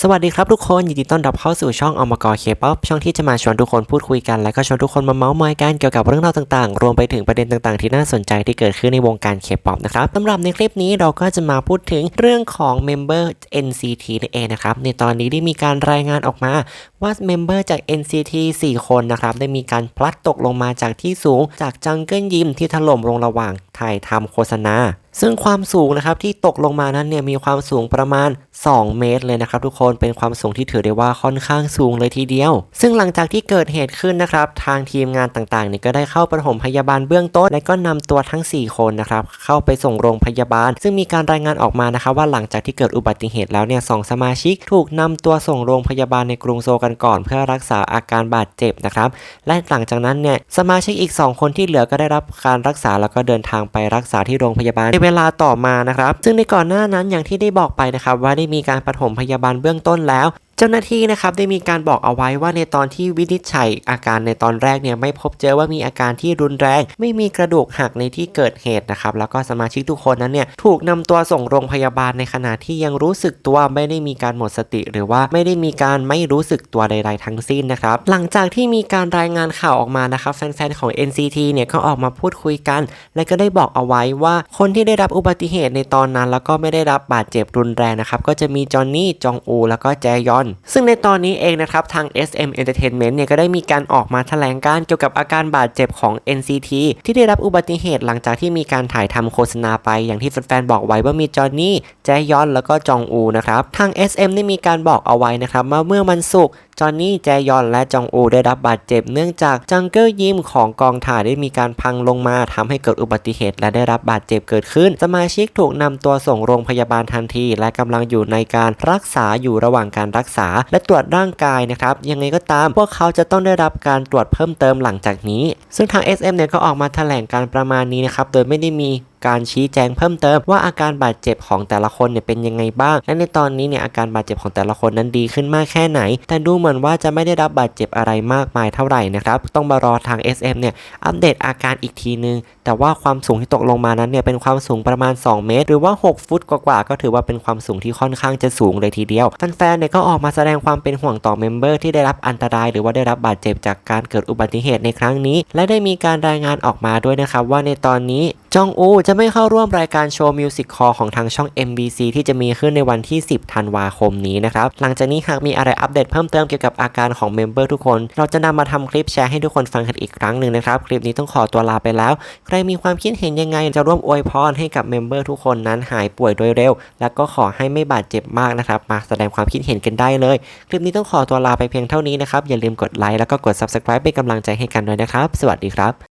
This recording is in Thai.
สวัสดีครับทุกคนยินดีต้อนรับเข้าสู่ช่องอมกอเคป๊อปช่องที่จะมาชวนทุกคนพูดคุยกัน และก็ชวนทุกคนมาเมาส์มอยกันเกี่ยวกับเรื่องราวต่างๆ รวมไปถึงประเด็นต่างๆ ที่น่าสนใจที่เกิดขึ้นในวงการเคป๊อปนะครับสำหรับในคลิปนี้เราก็จะมาพูดถึงเรื่องของเมมเบอร์ NCT นั่นเองนะครับในตอนนี้ได้มีการรายงานออกมา ว่าเมมเบอร์จาก NCT 4 คนนะครับได้มีการพลัดตกลงมาจากที่สูงจากจังเกิลยิมที่ถล่มลงระหว่างถ่ายทำโฆษณา ซึ่งความสูงนะครับที่ตกลงมานั้นเนี่ยมีความสูงประมาณ 2 เมตรเลยนะครับทุกคนเป็นความสูงที่ถือได้ว่าค่อนข้างสูงเลยทีเดียว ซึ่งหลังจากที่เกิดเหตุขึ้นนะครับ ทางทีมงานต่างๆเนี่ยก็ได้เข้าปฐมพยาบาลเบื้องต้น และก็นำตัวทั้ง 4 คนนะครับเข้าไปส่งโรงพยาบาล ซึ่งมีการรายงานออกมานะครับว่าหลังจากที่เกิดอุบัติเหตุแล้วเนี่ยสองสมาชิก ถูกนำตัวส่งโรงพยาบาลในกรุงโซลกันก่อนเพื่อรักษาอาการบาดเจ็บนะครับ และหลังจากนั้นเนี่ยสมาชิกอีก 2 คนที่เหลือก็ได้รับการรักษาแล้วก็เดินทางไปรักษาที่โรงพยาบาลในเวลาต่อมานะครับ ซึ่งในก่อนหน้านั้นอย่างที่ได้บอกไปนะครับว่าได้มีการปฐมพยาบาลเบื้องต้นแล้ว จ้าหน้าที่นะครับได้มีการบอกเอาไว้ว่าในตอนที่วินิจฉัยอาการในตอนแรกเนี่ยไม่พบเจอว่ามีอาการที่รุนแรง ไม่มีกระดูกหักในที่เกิดเหตุนะครับแล้วก็สมาชิกทุกคนนั้นเนี่ยถูกนำตัวส่งโรงพยาบาลในขณะที่ยังรู้สึกตัวไม่ได้มีการหมดสติ หรือว่าไม่ได้มีการไม่รู้สึกตัวใดๆทั้งสิ้นนะครับหลังจากที่มีการรายงานข่าวออกมานะครับแฟนๆของ NCT เนี่ยก็ออกมาพูดคุยกัน และก็ได้บอกเอาไว้ว่าคนที่ได้รับอุบัติเหตุในตอนนั้น แล้วก็ไม่ได้รับบาดเจ็บรุนแรงนะครับก็จะมีจอห์นนี่จองอูแล้วก็แจยอนซึ่งในตอนนี้เองนะครับทาง SM Entertainment เนี่ยก็ได้มีการออกมาแถลงการเกี่ยวกับอาการบาดเจ็บของ NCT ที่ได้รับอุบัติเหตุหลังจากที่มีการถ่ายทำโฆษณาไปอย่างที่แฟนๆบอกไว้ว่ามีจอห์นนี่แจยอนแล้วก็จองอูนะครับทาง SM ได้มีการบอกเอาไว้นะครับว่าเมื่อวันศุกร์จอนนี่แจยอนและจองอูได้รับบาดเจ็บเนื่องจากจังเกิลยิมของกองถ่ายได้มีการพังลงมาทำให้เกิดอุบัติเหตุและได้รับบาดเจ็บเกิดขึ้น สมาชิกถูกนำตัวส่งโรงพยาบาลทันที และกำลังอยู่ในการรักษาอยู่ระหว่างการรักษา และตรวจร่างกายนะครับยังไงก็ตาม พวกเขาจะต้องได้รับการตรวจเพิ่มเติมหลังจากนี้ ซึ่งทาง SM เนี่ยก็ออกมาแถลงการประมาณนี้นะครับโดยไม่ได้มี การชี้แจงเพิ่มเติมว่าอาการบาดเจ็บของแต่ละคนเนี่ยเป็นยังไงบ้าง และในตอนนี้เนี่ยอาการบาดเจ็บของแต่ละคนนั้นดีขึ้นมากแค่ไหน แต่ดูเหมือนว่าจะไม่ได้รับบาดเจ็บอะไรมากมายเท่าไหร่นะครับ ต้องมารอทาง SM เนี่ยอัปเดตอาการอีกทีนึง แต่ว่าความสูงที่ตกลงมานั้นเนี่ยเป็นความสูงประมาณ 2 เมตร หรือว่า 6 ฟุตกว่าๆก็ถือว่าเป็นความสูงที่ค่อนข้างจะสูงเลยทีเดียวแฟนๆเนี่ยก็ออกมาแสดงความเป็นห่วงต่อเมมเบอร์ที่ได้รับอันตราย หรือว่าได้รับบาดเจ็บจากการเกิดอุบัติเหตุในครั้งนี้ และได้มีการรายงานออกมาด้วยนะครับว่าในตอนนี้ จองอูจะไม่เข้าร่วมรายการโชว์มิวสิกคอของทางช่อง MBC ที่จะมีขึ้นในวันที่ 10 ธันวาคมนี้นะครับ หลังจากนี้หากมีอะไรอัปเดตเพิ่มเติมเกี่ยวกับอาการของเมมเบอร์ทุกคน เราจะนำมาทำคลิปแชร์ให้ทุกคนฟังกันอีกครั้งหนึ่งนะครับ คลิปนี้ต้องขอตัวลาไปแล้ว ใครมีความคิดเห็นยังไงจะร่วมอวยพรให้กับเมมเบอร์ทุกคนนั้นหายป่วยโดยเร็ว และก็ขอให้ไม่บาดเจ็บมากนะครับ มาแสดงความคิดเห็นกันได้เลย คลิปนี้ต้องขอตัวลาไปเพียงเท่านี้นะครับ อย่าลืมกดไลค์แล้วก็กด subscribe เป็นกำลังใจให้กันด้วยนะครับ สวัสดีครับ